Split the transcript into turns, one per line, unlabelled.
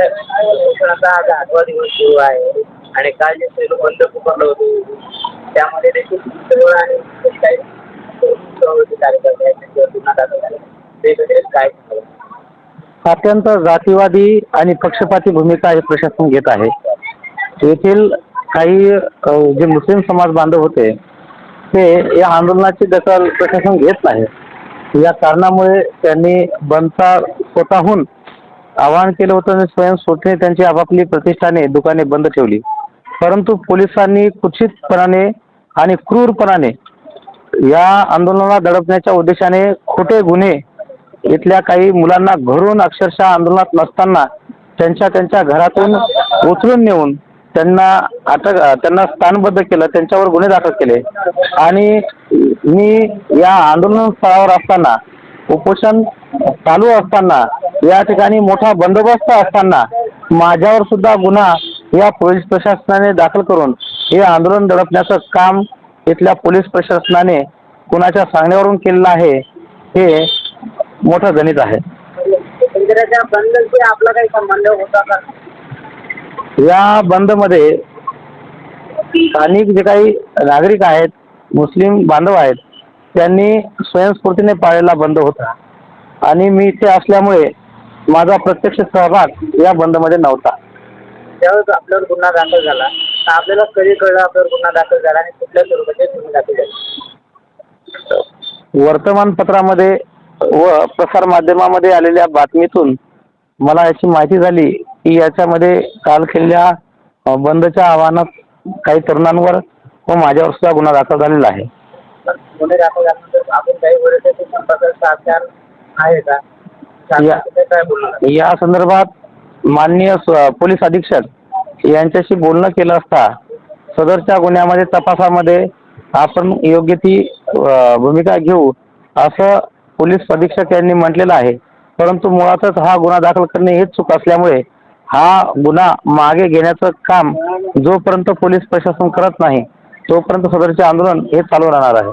आता आज आठवा दिवस सुरू आहे आणि काल जे सेलू बंद पुकारलं होतं. त्यामध्ये देखील सर्व आणि काही कार्यकर्ते आहेत, त्यांच्यावर गुन्हा दाखल झाला. ते काय?
अत्यंत जातीवादी आणि पक्षपाती भूमिका हे प्रशासन घेत आहे. येथील काही जे मुस्लिम समाज बांधव होते ते या आंदोलनाची दखल प्रशासन घेत नाही. या कारणामुळे त्यांनी बंदचा स्वतःहून आवाहन केलं होतं आणि स्वयंस्फूर्तीने त्यांची आपापली प्रतिष्ठाने दुकाने बंद ठेवली. परंतु पोलिसांनी कुचितपणाने आणि क्रूरपणाने या आंदोलनाला दडपण्याच्या उद्देशाने खोटे गुन्हे इथल्या काही मुलांना घरून अक्षरशः आंदोलनात नसताना त्यांच्या त्यांच्या घरातून उचलून नेऊन त्यांना अटक त्यांना स्थानबद्ध केलं त्यांच्यावर गुन्हे दाखल केले. आणि मी या आंदोलन स्थळावर असताना उपोषण चालू असताना या ठिकाणी मोठा बंदोबस्त असताना माझ्यावर सुद्धा गुन्हा या पोलीस प्रशासनाने दाखल करून हे आंदोलन दडपण्याचं काम इथल्या पोलीस प्रशासनाने कुणाच्या सांगण्यावरून केलेलं आहे हे मोठं गणित आहे.
एकंदरीत बंदशी आपला काही संबंध होता का?
या बंदमध्ये स्थानिक जे काही नागरिक आहेत मुस्लिम बांधव आहेत त्यांनी स्वयंस्फूर्तीने पाळलेला बंद होता. आणि मी इथे असल्यामुळे माझा प्रत्यक्ष सहभाग या बंदमध्ये नव्हता.
त्यावेळेस आपल्यावर गुन्हा दाखल झाला. तर आपल्याला कधी कळलं आपल्यावर गुन्हा दाखल झाला आणि कुठल्या स्वरूपाचे गुन्हे दाखल झाले?
वर्तमानपत्रामध्ये व प्रसारमाध्यमामध्ये आलेल्या बातमीतून मला याची माहिती झाली की याच्यामध्ये काल केलेल्या बंदच्या आव्हानात काही तरुणांवर व माझ्यावर सुद्धा गुन्हा दाखल झालेला आहे.
गुन्हे दाखल झाल्यानंतर आपण काही आहे का?
या-
शासनाने काय बोलणार?
या संदर्भात माननीय स- पोलीस अधीक्षक यांच्याशी बोलणं केलं असता सदरच्या गुन्ह्यामध्ये तपासामध्ये आपण योग्य ती अ, भूमिका घेऊ असं पोलीस अधीक्षक यांनी म्हटलेलं आहे. परंतु मुळातच हा गुन्हा दाखल करणे हेच चूक असल्यामुळे हा गुन्हा मागे घेण्याचं काम जोपर्यंत पोलीस प्रशासन करत नाही तोपर्यंत सदरचे आंदोलन हे चालू राहणार आहे.